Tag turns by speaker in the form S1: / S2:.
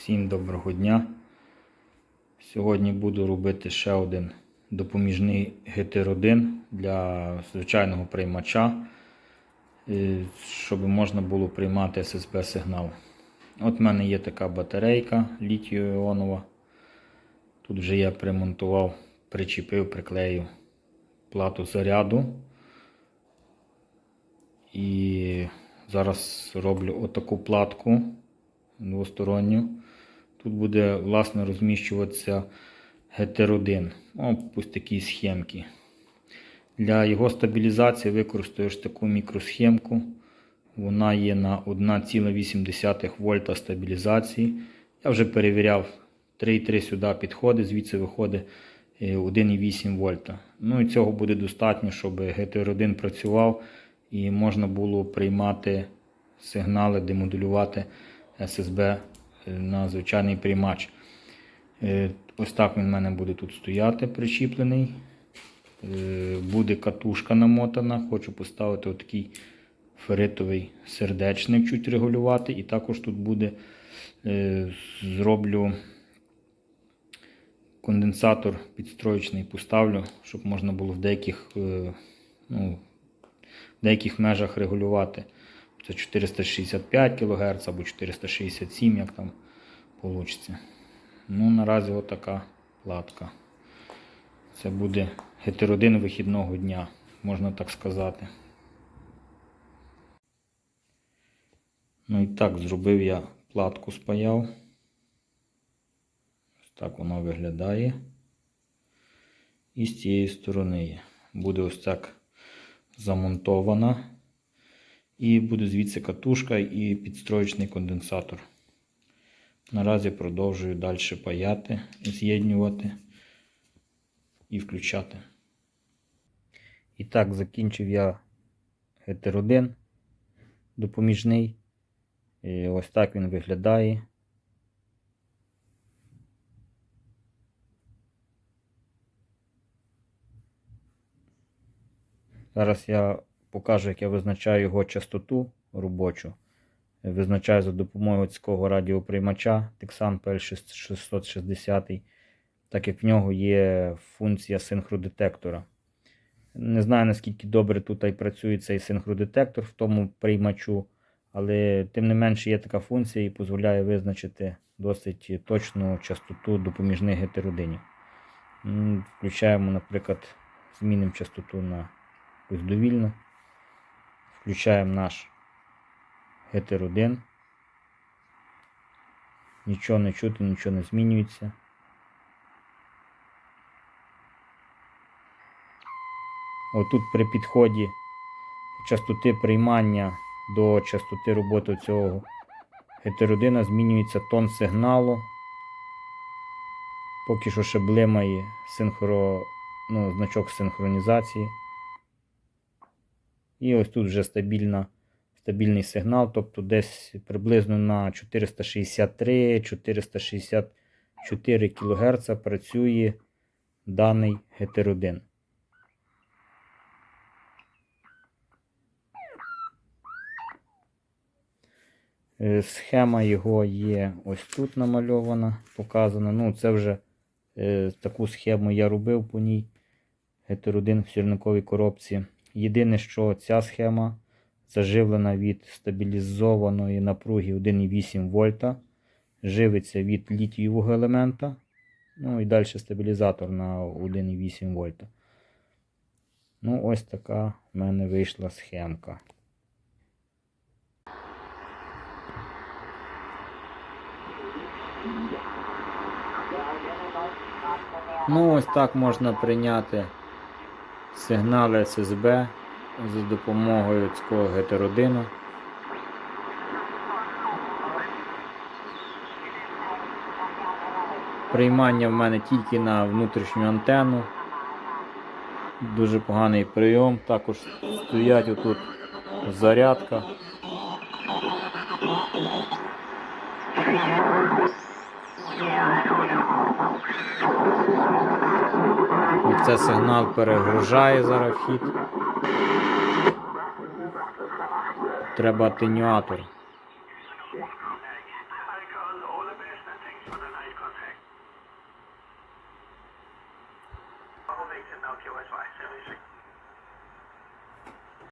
S1: Всім доброго дня. Сьогодні буду робити ще один допоміжний GT1 для звичайного приймача, е, щоб можна було приймати SSB сигнал. От в мене є така батарейка літіо-іонова. Тут вже я примонтував, причепив, приклеїв плату заряду. І зараз роблю отаку платку двосторонню. Тут буде власне розміщуватися гетеродин. О, ось такі схемки. Для його стабілізації використаєш таку мікросхемку. Вона є на 1,8 вольта стабілізації. Я вже перевіряв 3,3 сюди підходить, звідси виходить е, 1,8 вольта. Ну і цього буде достатньо, щоб гетеродин працював і можна було приймати сигнали, демодулювати SSB на звичайний приймач. Е, Ось так він в мене буде тут стояти, причіплений. Е, Буде катушка намотана. Хочу поставити отакий феритовий сердечник, чуть регулювати. І також тут буде е, зроблю конденсатор підстроєчний поставлю, щоб можна було в деяких, е, ну, в деяких межах регулювати. Це 465 кГц або 467, як там вийде. Ну, наразі отака платка. Це буде гетеродин вихідного дня, можна так сказати. Ну і так, зробив я платку спаяв. Ось так воно виглядає. І з цієї сторони буде ось так замонтована. І буде звідси катушка і підстроєчний конденсатор. Наразі продовжую далі паяти, з'єднювати і включати. І так, закінчив я гетеродин допоміжний. І ось так він виглядає. Зараз я покажу, як я визначаю його частоту робочу. Визначаю за допомогою цього радіоприймача Texan PL660, так як в нього є функція синхродетектора. Не знаю, наскільки добре тут і працює цей синхродетектор в тому приймачу, але тим не менше є така функція і дозволяє визначити досить точну частоту допоміжних гетеродинів. Включаємо, наприклад, змінимо частоту на якусь довільну. Включаємо наш гетеродин. Нічого не чути, нічого не змінюється. Отут при підході частоти приймання до частоти роботи цього гетеродина змінюється тон сигналу. Поки що ще блимає синхро, ну, значок синхронізації. І ось тут вже стабільна, стабільний сигнал, тобто десь приблизно на 463-464 кГц працює даний гетеродин. Е, Схема його є ось тут намальована, показана. Ну, це вже е, таку схему я робив по ній. Гетеродин в сірниковій коробці. Єдине, що ця схема заживлена від стабілізованої напруги 1,8 вольта. Живиться від літієвого елемента. Ну і далі стабілізатор на 1,8 вольта. Ну, ось така в мене вийшла схемка. Ну, ось так можна прийняти сигнали SSB за допомогою цього гетеродину. Приймання в мене тільки на внутрішню антенну. Дуже поганий прийом. Також стоять отут зарядка. Це сигнал перегружає зараз вхід. Треба атенюатор.
S2: I'll you.